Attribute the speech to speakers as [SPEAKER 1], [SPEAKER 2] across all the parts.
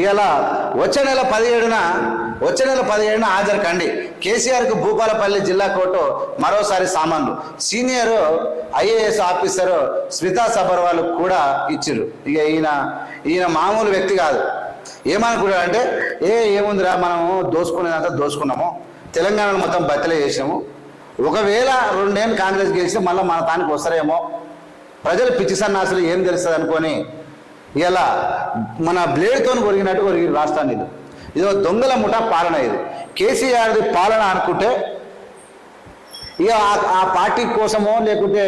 [SPEAKER 1] ఇవాళ వచ్చే నెల పదిహేడున వచ్చే నెల పదిహేడున హాజరు కండి కేసీఆర్కు భూపాలపల్లి జిల్లా కోర్టు మరోసారి సామాన్లు. Senior IAS officer Smita Sabharwal కూడా ఇచ్చారు. ఇక ఈయన ఈయన మామూలు వ్యక్తి కాదు. ఏమనుకున్నాడు అంటే ఏ ఏముందిరా మనము దోసుకునేదంతా దోసుకున్నాము. తెలంగాణను మొత్తం బతిలే చేసినాము. ఒకవేళ రెండేళ్ళు కాంగ్రెస్ గెలిస్తే మళ్ళీ మన తానికి వస్తారేమో. ప్రజలు పిచ్చి సన్నాసులు ఏం తెలుస్తుంది అనుకొని ఇలా మన బ్లేడ్తో కొరిగినట్టు కొరిగి రాష్ట్రాన్ని ఇది. ఇదో దొంగల ముఠా పాలన ఇది. కేసీఆర్ది పాలన అనుకుంటే ఇక ఆ- పార్టీ కోసమో లేకుంటే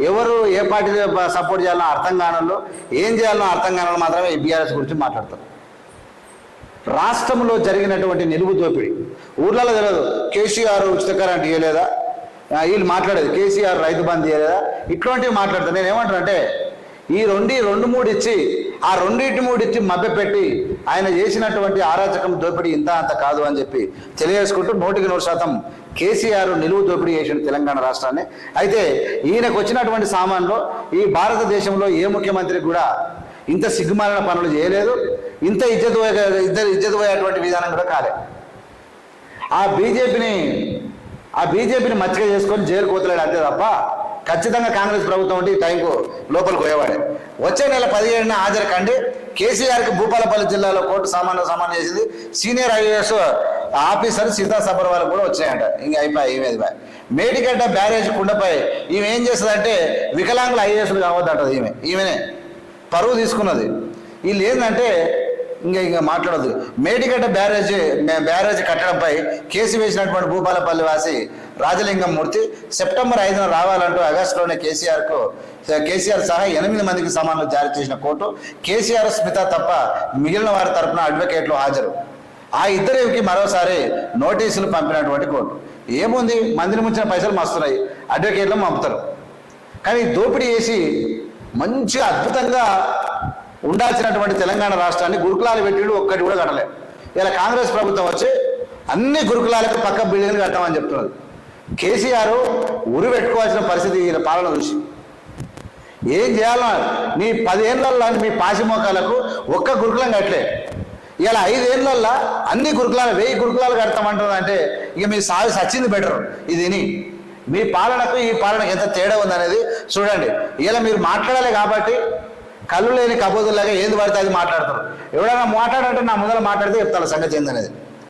[SPEAKER 1] ఎవరు ఏ పార్టీ సపోర్ట్ చేయాలో అర్థం కానలో ఏం చేయాలో అర్థం కానలో మాత్రమే ఈ బీఆర్ఎస్ గురించి మాట్లాడతారు. రాష్ట్రంలో జరిగినటువంటి నిలువు దోపిడి ఊర్లలో తెలియదు కేసీఆర్ ఉచిత కరెంట్ ఇవ్వలేదా వీళ్ళు మాట్లాడేది కేసీఆర్ రైతు బంద్ ఇవ్వలేదా ఇట్లాంటివి మాట్లాడతాను నేను ఏమంటానంటే ఈ రెండు రెండు మూడు ఇచ్చి ఆ రెండింటి మూడు ఇచ్చి మభ్యపెట్టి ఆయన చేసినటువంటి అరాచకం దోపిడీ ఇంత అంత కాదు అని చెప్పి తెలియజేసుకుంటూ నూటికి నూరు శాతం కేసీఆర్ నిలువు దోపిడీ చేసిన తెలంగాణ రాష్ట్రాన్ని. అయితే ఈయనకు వచ్చినటువంటి సామాన్లో ఈ భారతదేశంలో ఏ ముఖ్యమంత్రి కూడా ఇంత సిగ్గుమాలిన పనులు చేయలేదు ఇంత ఇజ్జత్ ఇద్దరు ఇజ్జత్ పోయేటువంటి విధానం కూడా కాలే. ఆ బీజేపీని ఆ బీజేపీని మచ్చిక చేసుకొని జైలు కోతలేడు అంతే తప్ప ఖచ్చితంగా కాంగ్రెస్ ప్రభుత్వం ఉంటే ఈ టైంకు లోపలికి పోయేవాడే. వచ్చే నెల పదిహేడున హాజరు కండి కేసీఆర్కి భూపాలపల్లి జిల్లాలో కోర్టు సామాన్య సమానం చేసింది. Senior IAS officer Sita Sabharwal కూడా వచ్చాయంట. ఇంక అయిపోయి ఏమేది బాయ్. మేడిగడ్డ బ్యారేజ్ కుండపై ఈమె ఏం చేస్తుందంటే వికలాంగుల ఐఏఎస్లు కావద్దంటది ఈమె. ఈమెనే పరువు తీసుకున్నది. వీళ్ళు ఏంటంటే ఇంకా ఇంకా మాట్లాడదు మేడిగడ్డ బ్యారేజ్ బ్యారేజ్ కట్టడంపై కేసు వేసినటువంటి భూపాలపల్లి వాసి రాజలింగం మూర్తి సెప్టెంబర్ ఐదున రావాలంటూ ఆగస్టులోనే కేసీఆర్కు కేసీఆర్ సహా ఎనిమిది మందికి సమాన్లు జారీ చేసిన కోర్టు కేసీఆర్ స్మిత తప్ప మిగిలిన వారి తరపున అడ్వకేట్లు హాజరు. ఆ ఇద్దరికి మరోసారి నోటీసులు పంపినటువంటి కోర్టు. ఏముంది? మందిని ముంచిన పైసలు మస్తున్నాయి. అడ్వకేట్లు పంపుతారు. కానీ దోపిడీ చేసి మంచి అద్భుతంగా ఉండాల్సినటువంటి తెలంగాణ రాష్ట్రాన్ని గురుకులాలు పెట్టిడు ఒక్కటి కూడా కట్టలే. ఇలా కాంగ్రెస్ ప్రభుత్వం వచ్చి అన్ని గురుకులాలకు పక్క బిల్డింగ్లు కట్టమని చెప్తున్నారు కేసీఆర్ ఉరి పెట్టుకోవాల్సిన పరిస్థితి ఈయన పాలన చూసి. ఏం చేయాలన్నారు మీ పదేళ్ళలో మీ పాసిమోకాలకు ఒక్క గురుకులం కట్టలే. ఇలా ఐదేళ్ళలో అన్ని గురుకులాలు వెయ్యి గురుకులాలు కడతామంటుంది అంటే ఇక మీ సాగు సచ్చింది బెటర్. ఇదిని మీ పాలనకు ఈ పాలనకు ఎంత తేడా ఉందనేది చూడండి. ఇలా మీరు మాట్లాడాలి కాబట్టి కళ్ళు లేని కబోదుల్లాగా ఏది పడితే అది మాట్లాడతారు ఎవడైనా మాట్లాడంటే నా ముందర మాట్లాడితే చెప్తాను సంగతి ఏందనేది